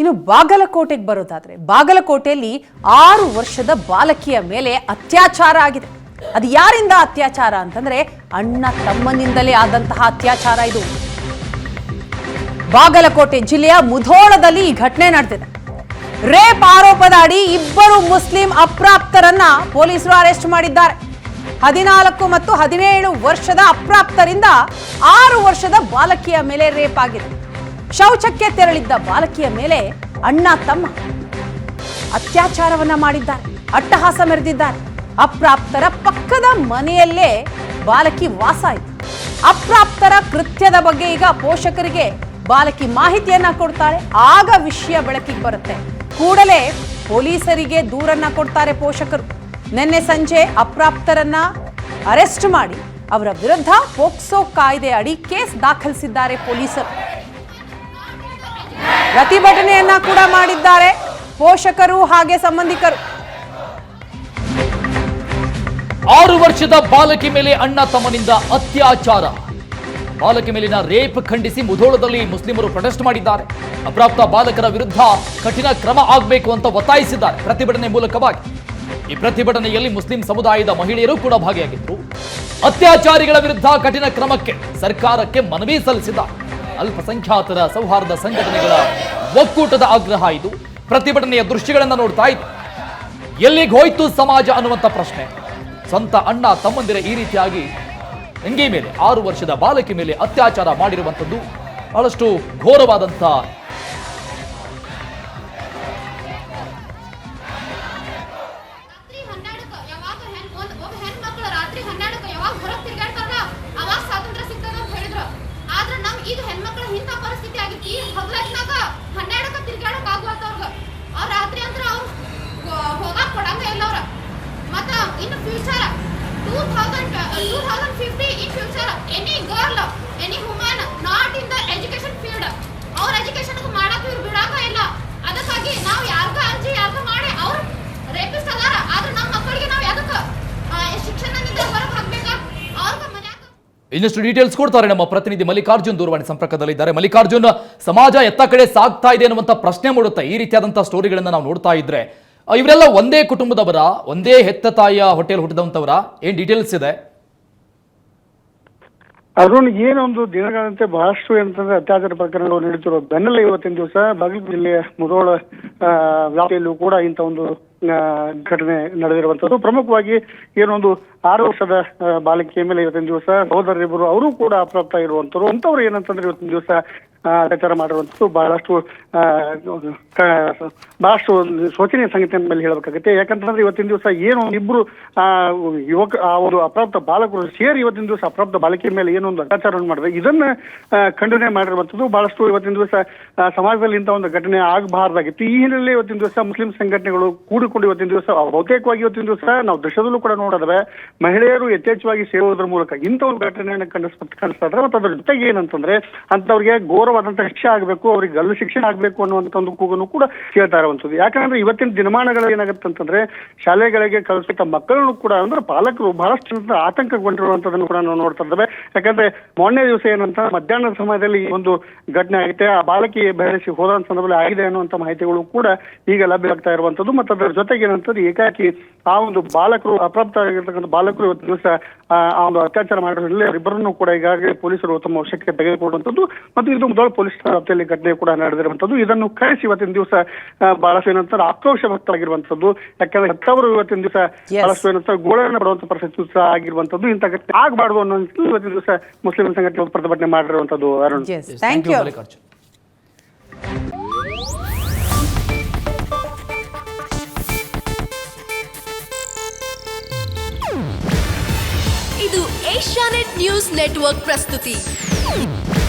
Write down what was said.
ಇನ್ನು ಬಾಗಲಕೋಟೆಗೆ ಬರೋದಾದ್ರೆ ಬಾಗಲಕೋಟೆಯಲ್ಲಿ ಆರು ವರ್ಷದ ಬಾಲಕಿಯ ಮೇಲೆ ಅತ್ಯಾಚಾರ ಆಗಿದೆ. ಅದು ಯಾರಿಂದ ಅತ್ಯಾಚಾರ ಅಂತಂದ್ರೆ ಅಣ್ಣ ತಮ್ಮನಿಂದಲೇ ಆದಂತಹ ಅತ್ಯಾಚಾರ ಇದು. ಬಾಗಲಕೋಟೆ ಜಿಲ್ಲೆಯ ಮುಧೋಳದಲ್ಲಿ ಈ ಘಟನೆ ನಡೆದಿದೆ. ರೇಪ್ ಆರೋಪದ ಅಡಿ ಇಬ್ಬರು ಮುಸ್ಲಿಂ ಅಪ್ರಾಪ್ತರನ್ನ ಪೊಲೀಸರು ಅರೆಸ್ಟ್ ಮಾಡಿದ್ದಾರೆ. ಹದಿನಾಲ್ಕು ಮತ್ತು ಹದಿನೇಳು ವರ್ಷದ ಅಪ್ರಾಪ್ತರಿಂದ ಆರು ವರ್ಷದ ಬಾಲಕಿಯ ಮೇಲೆ ರೇಪ್ ಆಗಿದೆ. ಶೌಚಕ್ಕೆ ತೆರಳಿದ್ದ ಬಾಲಕಿಯ ಮೇಲೆ ಅಣ್ಣ ತಮ್ಮ ಅತ್ಯಾಚಾರವನ್ನ ಮಾಡಿದ್ದಾರೆ, ಅಟ್ಟಹಾಸ ಮೆರೆದಿದ್ದಾರೆ. ಅಪ್ರಾಪ್ತರ ಪಕ್ಕದ ಮನೆಯಲ್ಲೇ ಬಾಲಕಿ ವಾಸ ಇತ್ತು ಅಪ್ರಾಪ್ತರ ಕೃತ್ಯದ ಬಗ್ಗೆ ಈಗ ಪೋಷಕರಿಗೆ ಬಾಲಕಿ ಮಾಹಿತಿಯನ್ನ ಕೊಡ್ತಾಳೆ. ಆಗ ವಿಷಯ ಬೆಳಕಿಗೆ ಬರುತ್ತೆ. ಕೂಡಲೇ ಪೊಲೀಸರಿಗೆ ದೂರನ್ನ ಕೊಡ್ತಾರೆ ಪೋಷಕರು. ನಿನ್ನೆ ಸಂಜೆ ಅಪ್ರಾಪ್ತರನ್ನ ಅರೆಸ್ಟ್ ಮಾಡಿ ಅವರ ವಿರುದ್ಧ ಪೋಕ್ಸೋ ಕಾಯ್ದೆ ಅಡಿ ಕೇಸ್ ದಾಖಲಿಸಿದ್ದಾರೆ ಪೊಲೀಸರು. ಪ್ರತಿಭಟನೆಯನ್ನ ಕೂಡ ಮಾಡಿದ್ದಾರೆ ಪೋಷಕರು ಹಾಗೆ ಸಂಬಂಧಿಕರು. ಆರು ವರ್ಷದ ಬಾಲಕಿ ಮೇಲೆ ಅಣ್ಣ ತಮ್ಮನಿಂದ ಅತ್ಯಾಚಾರ. ಬಾಲಕಿ ಮೇಲಿನ ರೇಪ್ ಖಂಡಿಸಿ ಮುಧೋಳದಲ್ಲಿ ಮುಸ್ಲಿಮರು ಪ್ರೊಟೆಸ್ಟ್ ಮಾಡಿದ್ದಾರೆ. ಅಪ್ರಾಪ್ತ ಬಾಲಕರ ವಿರುದ್ಧ ಕಠಿಣ ಕ್ರಮ ಆಗಬೇಕು ಅಂತ ಒತ್ತಾಯಿಸಿದ್ದಾರೆ ಪ್ರತಿಭಟನೆ ಮೂಲಕವಾಗಿ. ಈ ಪ್ರತಿಭಟನೆಯಲ್ಲಿ ಮುಸ್ಲಿಂ ಸಮುದಾಯದ ಮಹಿಳೆಯರು ಕೂಡ ಭಾಗಿಯಾಗಿದ್ದರು. ಅತ್ಯಾಚಾರಿಗಳ ವಿರುದ್ಧ ಕಠಿಣ ಕ್ರಮಕ್ಕೆ ಸರ್ಕಾರಕ್ಕೆ ಮನವಿ ಸಲ್ಲಿಸಿದ್ದಾರೆ. ಅಲ್ಪಸಂಖ್ಯಾತರ ಸೌಹಾರ್ದ ಸಂಘಟನೆಗಳ ಒಕ್ಕೂಟದ ಆಗ್ರಹ ಇದು. ಪ್ರತಿಭಟನೆಯ ದೃಶ್ಯಗಳನ್ನು ನೋಡ್ತಾ ಇತ್ತು ಎಲ್ಲಿಗೆ ಹೋಯ್ತು ಸಮಾಜ ಅನ್ನುವಂಥ ಪ್ರಶ್ನೆ. ಸ್ವಂತ ಅಣ್ಣ ತಮ್ಮಂದಿರ ಈ ರೀತಿಯಾಗಿ ತಂಗಿ ಮೇಲೆ ಆರು ವರ್ಷದ ಬಾಲಕಿ ಮೇಲೆ ಅತ್ಯಾಚಾರ ಮಾಡಿರುವಂಥದ್ದು ಬಹಳಷ್ಟು ಘೋರವಾದಂಥ ಪರಿಸ್ಥಿತಿ ಆಗಿತ್ತು ಈ ಹಗಲತ್ನಾಗ ಹನ್ನೆರಡಕ್ಕ ತಿರ್ಗಾಡಕ್ ಆಗುವಂತ ರಾತ್ರಿ ಅಂದ್ರ ಅವ್ರು ಹೋಗಾಕ್ ಕೊಡಂಗ ಇಲ್ಲ ಅವ್ರ. ಮತ್ತ in future two thousand two thousand fifty in future any girl any woman not in the education field ಅವ್ರ ಎಜುಕೇಶನ್ ಇನ್ನಷ್ಟು ಡೀಟೇಲ್ಸ್ ಕೊಡ್ತಾರೆ ನಮ್ಮ ಪ್ರತಿನಿಧಿ ಮಲ್ಲಿಕಾರ್ಜುನ್ ದೂರವಾಣಿ ಸಂಪರ್ಕದಲ್ಲಿದ್ದಾರೆ ಮಲ್ಲಿಕಾರ್ಜುನ್, ಸಮಾಜ ಎತ್ತ ಕಡೆ ಸಾಗ್ತಾ ಇದೆ ಅನ್ನುವಂಥ ಪ್ರಶ್ನೆ ಮೂಡುತ್ತೆ. ಈ ರೀತಿಯಾದಂತಹ ಸ್ಟೋರಿಗಳನ್ನ ನಾವು ನೋಡ್ತಾ ಇದ್ರೆ, ಇವರೆಲ್ಲ ಒಂದೇ ಕುಟುಂಬದವರ? ಒಂದೇ ಹೆತ್ತ ತಾಯಿಯ ಹೋಟೆಲ್ ಹುಟ್ಟಿದಂಥವರ ಏನ್ ಡೀಟೇಲ್ಸ್ ಇದೆ? ಅರುಣ್ ಏನೊಂದು ದಿನಗಳಂತೆ ಬಹಳಷ್ಟು ಏನಂತಂದ್ರೆ ಅತ್ಯಾಚಾರ ಪ್ರಕರಣಗಳು ನಡೀತಿರೋ ಬೆನ್ನಲ್ಲೇ ಇವತ್ತಿನ ದಿವಸ ಬಾಗಲಕೋಟೆ ಜಿಲ್ಲೆಯ ಮುಧೋಳ ವ್ಯಾಪ್ತಿಯಲ್ಲೂ ಕೂಡ ಇಂಥ ಒಂದು ಘಟನೆ ನಡೆದಿರುವಂತದ್ದು ಪ್ರಮುಖವಾಗಿ ಏನೊಂದು ಆರು ವರ್ಷದ ಬಾಲಕಿಯ ಮೇಲೆ ಇವತ್ತಿನ ದಿವಸ ಸಹೋದರರಿಬ್ಬರು, ಅವರು ಕೂಡ ಅಪ್ರಾಪ್ತ ಇರುವಂತರು ಅಂತವ್ರು ಏನಂತಂದ್ರೆ ಇವತ್ತಿನ ದಿವಸ ಅತ್ಯಾಚಾರ ಮಾಡಿರುವಂಥದ್ದು ಬಹಳಷ್ಟು ಬಹಳಷ್ಟು ಶೋಚನೀಯ ಸಂಗತಿ ಮೇಲೆ ಹೇಳಬೇಕಾಗುತ್ತೆ ಯಾಕಂತಂದ್ರೆ ಇವತ್ತಿನ ದಿವಸ ಏನು ಇಬ್ರು ಯುವಕ ಆ ಒಂದು ಅಪ್ರಾಪ್ತ ಬಾಲಕರು ಸೇರಿ ಇವತ್ತಿನ ದಿವಸ ಅಪ್ರಾಪ್ತ ಬಾಲಕಿಯ ಮೇಲೆ ಏನೊಂದು ಅತ್ಯಾಚಾರವನ್ನು ಮಾಡಿದ್ರೆ ಇದನ್ನ ಖಂಡನೆ ಮಾಡಿರುವಂಥದ್ದು ಬಹಳಷ್ಟು ಇವತ್ತಿನ ದಿವಸ ಸಮಾಜದಲ್ಲಿ ಇಂಥ ಒಂದು ಘಟನೆ ಆಗಬಾರ್ದಾಗಿತ್ತು ಈ ಹಿನ್ನೆಲೆಯಲ್ಲಿ ಇವತ್ತಿನ ದಿವಸ ಮುಸ್ಲಿಂ ಸಂಘಟನೆಗಳು ಕೂಡಿಕೊಂಡು ಇವತ್ತಿನ ದಿವಸ ಬಹುತೇಕವಾಗಿ ಇವತ್ತಿನ ದಿವಸ ನಾವು ದೃಶ್ಯದಲ್ಲೂ ಕೂಡ ನೋಡಿದ್ರೆ ಮಹಿಳೆಯರು ಯಥೇಚ್ಛವಾಗಿ ಸೇರುವುದರ ಮೂಲಕ ಇಂಥ ಒಂದು ಘಟನೆಯನ್ನು ಖಂಡಿಸ್ತಾ ಇದ್ದಾರೆ ಮತ್ತು ಅದರ ಜೊತೆಗೆ ಏನಂತಂದ್ರೆ ಅಂತವ್ರಿಗೆ ಘೋರವಾದಂತಹ ಶಿಕ್ಷೆ ಆಗಬೇಕು, ಅವ್ರಿಗೆ ಗಲ್ಲು ಶಿಕ್ಷೆ ಆಗಬೇಕು ಅನ್ನುವಂಥ ಒಂದು ಕೂಗನ್ನು ಕೂಡ ಕೇಳ್ತಾ ಇರುವಂತದ್ದು ಯಾಕಂದ್ರೆ ಇವತ್ತಿನ ದಿನಮಾನಗಳಲ್ಲಿ ಏನಾಗುತ್ತೆ ಅಂತಂದ್ರೆ ಶಾಲೆಗಳಿಗೆ ಕಲಿಸಿದ ಮಕ್ಕಳನ್ನು ಕೂಡ ಅಂದ್ರೆ ಪಾಲಕರು ಬಹಳಷ್ಟು ಆತಂಕಗೊಂಡಿರುವಂತದನ್ನು ಕೂಡ ನಾವು ನೋಡ್ತಾ ಇದ್ದೇವೆ. ಯಾಕಂದ್ರೆ ಮೊನ್ನೆ ದಿವಸ ಏನಂತ ಮಧ್ಯಾಹ್ನದ ಸಮಯದಲ್ಲಿ ಒಂದು ಘಟನೆ ಆಗುತ್ತೆ ಆ ಬಾಲಕಿ ಬೆಳೆಸಿ ಹೋದ ಸಂದರ್ಭದಲ್ಲಿ ಆಗಿದೆ ಅನ್ನುವಂಥ ಮಾಹಿತಿಗಳು ಕೂಡ ಈಗ ಲಭ್ಯವಾಗ್ತಾ ಇರುವಂತದ್ದು ಮತ್ತು ಅದರ ಜೊತೆಗೆ ಏನಂತದ್ದು ಏಕಾಕಿ ಆ ಒಂದು ಬಾಲಕರು ಅಪ್ರಾಪ್ತ ಆಗಿರ್ತಕ್ಕಂಥ ಬಾಲಕರು ಇವತ್ತು ದಿವಸ, ಆ ಒಂದು ಅತ್ಯಾಚಾರ ಮಾಡಿರೋದ್ರಲ್ಲಿ ಅವರಿಬ್ಬರನ್ನು ಕೂಡ ಈಗಾಗಲೇ ಪೊಲೀಸರು ತಮ್ಮ ವಶಕ್ಕೆ ತೆಗೆದುಕೊಳ್ಳುವಂಥದ್ದು. ಮತ್ತು ಇದು ಮೊದಲ ಪೊಲೀಸ್ ವ್ಯಾಪ್ತಿಯಲ್ಲಿ ಘಟನೆ ಕೂಡ ನಡೆದಿರುವಂತದ್ದು ಇದನ್ನು ಖಂಡಿಸಿ ಇವತ್ತಿನ ದಿವಸ ಬಹಳಷ್ಟು ಏನಂತಾರೆ ಆಕ್ರೋಶ ವ್ಯಕ್ತವಾಗಿರುವಂತದ್ದು ಯಾಕಂದ್ರೆ ಹೆತ್ತವರು ಇವತ್ತಿನ ದಿವಸ. ಬಹಳಷ್ಟು ಏನಂತಾರೆ ಗೋಳನ್ನು ಬರುವಂತ ಪರಿಸ್ಥಿತಿ ಸಹ ಆಗಿರುವಂತದ್ದು ಇಂಥ ಘಟನೆ ಆಗಬಾರ್ದು ಅನ್ನೋ ಇವತ್ತಿನ ದಿವಸ ಮುಸ್ಲಿಂ ಸಂಘಟನೆ ಪ್ರತಿಭಟನೆ ಮಾಡಿರುವಂತದ್ದು ಅರುಣ್. ಎಸ್ ಥ್ಯಾಂಕ್ ಯು ಇದು ಏಷ್ಯಾನೆಟ್ ನ್ಯೂಸ್ ನೆಟ್ವರ್ಕ್ ಪ್ರಸ್ತುತಿ.